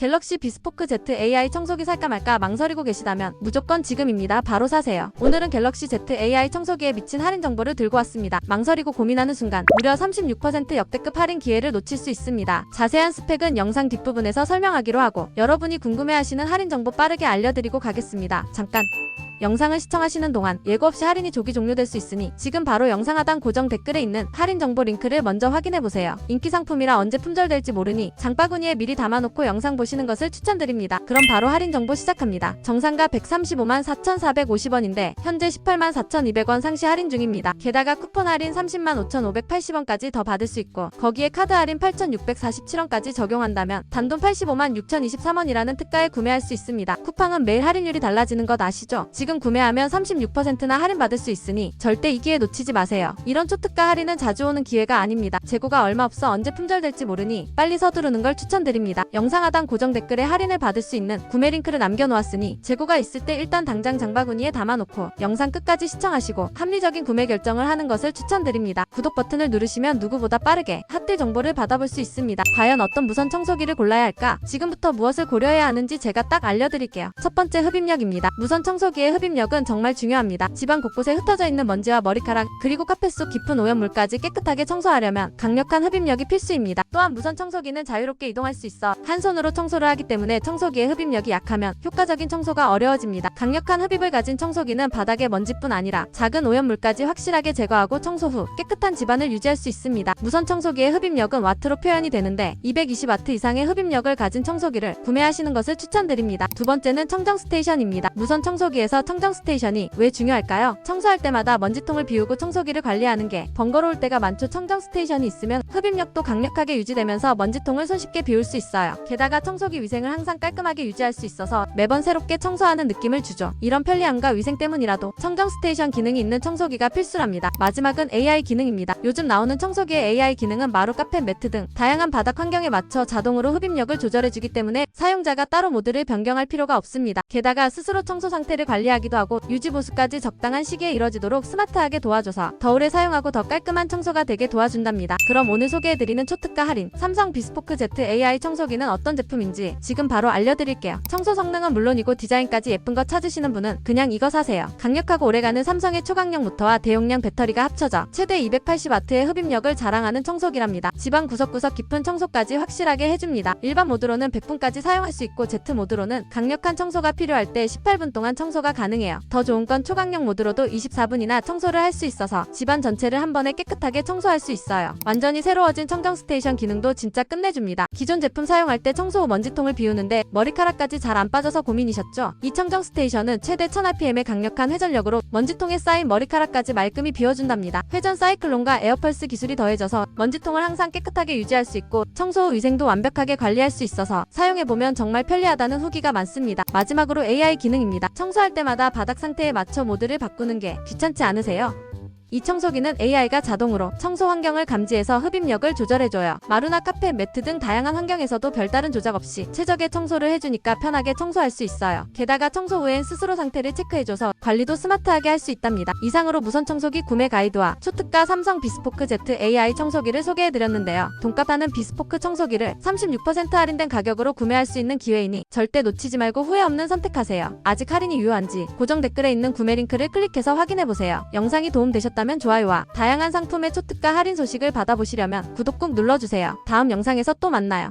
갤럭시 비스포크 Z AI 청소기 살까 말까 망설이고 계시다면 무조건 지금입니다. 바로 사세요. 오늘은 갤럭시 Z AI 청소기에 미친 할인 정보를 들고 왔습니다. 망설이고 고민하는 순간 무려 36% 역대급 할인 기회를 놓칠 수 있습니다. 자세한 스펙은 영상 뒷부분에서 설명하기로 하고 여러분이 궁금해하시는 할인 정보 빠르게 알려드리고 가겠습니다. 잠깐 영상을 시청하시는 동안 예고 없이 할인이 조기 종료될 수 있으니 지금 바로 영상 하단 고정 댓글에 있는 할인 정보 링크를 먼저 확인해 보세요. 인기 상품이라 언제 품절될지 모르니 장바구니에 미리 담아놓고 영상 보시는 것을 추천드립니다. 그럼 바로 할인 정보 시작합니다. 정상가 135만 4,450원인데 현재 18만 4,200원 상시 할인 중입니다. 게다가 쿠폰 할인 30만 5,580원까지 더 받을 수 있고 거기에 카드 할인 8,647원까지 적용한다면 단돈 85만 6,023원이라는 특가에 구매할 수 있습니다. 쿠팡은 매일 할인율이 달라지는 것 아시죠? 지금 구매하면 36%나 할인 받을 수 있으니 절대 이 기회 놓치지 마세요. 이런 초특가 할인은 자주 오는 기회가 아닙니다. 재고가 얼마 없어 언제 품절될지 모르니 빨리 서두르는 걸 추천드립니다. 영상 하단 고정 댓글에 할인을 받을 수 있는 구매 링크를 남겨놓았으니 재고가 있을 때 일단 당장 장바구니에 담아놓고 영상 끝까지 시청하시고 합리적인 구매 결정을 하는 것을 추천드립니다. 구독 버튼을 누르시면 누구보다 빠르게 핫딜 정보를 받아볼 수 있습니다. 과연 어떤 무선 청소기를 골라야 할까? 지금부터 무엇을 고려해야 하는지 제가 딱 알려드릴게요. 첫 번째 흡입력입니다. 무선 청소기의 흡입 력은 정말 중요합니다. 집안 곳곳에 흩어져 있는 먼지와 머리카락 그리고 카펫 속 깊은 오염물까지 깨끗하게 청소하려면 강력한 흡입력이 필수입니다. 또한 무선 청소기는 자유롭게 이동할 수 있어 한 손으로 청소를 하기 때문에 청소기의 흡입력이 약하면 효과적인 청소가 어려워집니다. 강력한 흡입을 가진 청소기는 바닥의 먼지뿐 아니라 작은 오염물까지 확실하게 제거하고 청소 후 깨끗한 집안을 유지할 수 있습니다. 무선 청소기의 흡입력은 와트로 표현이 되는데 220와트 이상의 흡입력을 가진 청소기를 구매하시는 것을 추천드립니다. 두 번째는 청정 스테이션입니다. 무선 청소기에서 청정 스테이션이 왜 중요할까요? 청소할 때마다 먼지통을 비우고 청소기를 관리하는 게 번거로울 때가 많죠. 청정 스테이션이 있으면 흡입력도 강력하게 유지되면서 먼지통을 손쉽게 비울 수 있어요. 게다가 청소기 위생을 항상 깔끔하게 유지할 수 있어서 매번 새롭게 청소하는 느낌을 주죠. 이런 편리함과 위생 때문이라도 청정 스테이션 기능이 있는 청소기가 필수랍니다. 마지막은 AI 기능입니다. 요즘 나오는 청소기의 AI 기능은 마루, 카펫, 매트 등 다양한 바닥 환경에 맞춰 자동으로 흡입력을 조절해주기 때문에 사용자가 따로 모드를 변경할 필요가 없습니다. 게다가 스스로 청소 상태를 관리하기 도 하고 유지 보수까지 적당한 시기에 이뤄지도록 스마트하게 도와줘서 더 오래 사용하고 더 깔끔한 청소가 되게 도와준답니다. 그럼 오늘 소개해드리는 초특가 할인 삼성 비스포크 Z AI 청소기는 어떤 제품인지 지금 바로 알려드릴게요. 청소 성능은 물론이고 디자인까지 예쁜 거 찾으시는 분은 그냥 이거 사세요. 강력하고 오래가는 삼성의 초강력 모터와 대용량 배터리가 합쳐져 최대 280W의 흡입력을 자랑하는 청소기랍니다. 집안 구석구석 깊은 청소까지 확실하게 해줍니다. 일반 모드로는 100분까지 사용할 수 있고 Z 모드로는 강력한 청소가 필요할 때 18분 동안 청소가 가능해요. 더 좋은 건 초강력 모드로도 24분이나 청소를 할 수 있어서 집안 전체를 한 번에 깨끗하게 청소할 수 있어요. 완전히 새로워진 청정 스테이션 기능도 진짜 끝내줍니다. 기존 제품 사용할 때 청소 후 먼지통을 비우는데 머리카락까지 잘 안 빠져서 고민이셨죠? 이 청정 스테이션은 최대 1000rpm의 강력한 회전력으로 먼지통에 쌓인 머리카락까지 말끔히 비워준답니다. 회전 사이클론과 에어펄스 기술이 더해져서 먼지통을 항상 깨끗하게 유지할 수 있고 청소 후 위생도 완벽하게 관리할 수 있어서 사용해보면 정말 편리하다는 후기가 많습니다. 마지막으로 AI 기능입니다. 청소할 때 마다 바닥 상태에 맞춰 모드를 바꾸는 게 귀찮지 않으세요? 이 청소기는 AI가 자동으로 청소 환경을 감지해서 흡입력을 조절해줘요. 마루나 카페, 매트 등 다양한 환경에서도 별다른 조작 없이 최적의 청소를 해주니까 편하게 청소할 수 있어요. 게다가 청소 후엔 스스로 상태를 체크해줘서 관리도 스마트하게 할 수 있답니다. 이상으로 무선 청소기 구매 가이드와 초특가 삼성 비스포크 Z AI 청소기를 소개해드렸는데요. 돈값 하는 비스포크 청소기를 36% 할인된 가격으로 구매할 수 있는 기회이니 절대 놓치지 말고 후회 없는 선택하세요. 아직 할인이 유효한지 고정 댓글에 있는 구매 링크를 클릭해서 확인해보세요. 영상이 도움되 셨다면 좋아요와 다양한 상품의 초특가 할인 소식을 받아보시려면 구독 꾹 눌러주세요. 다음 영상에서 또 만나요.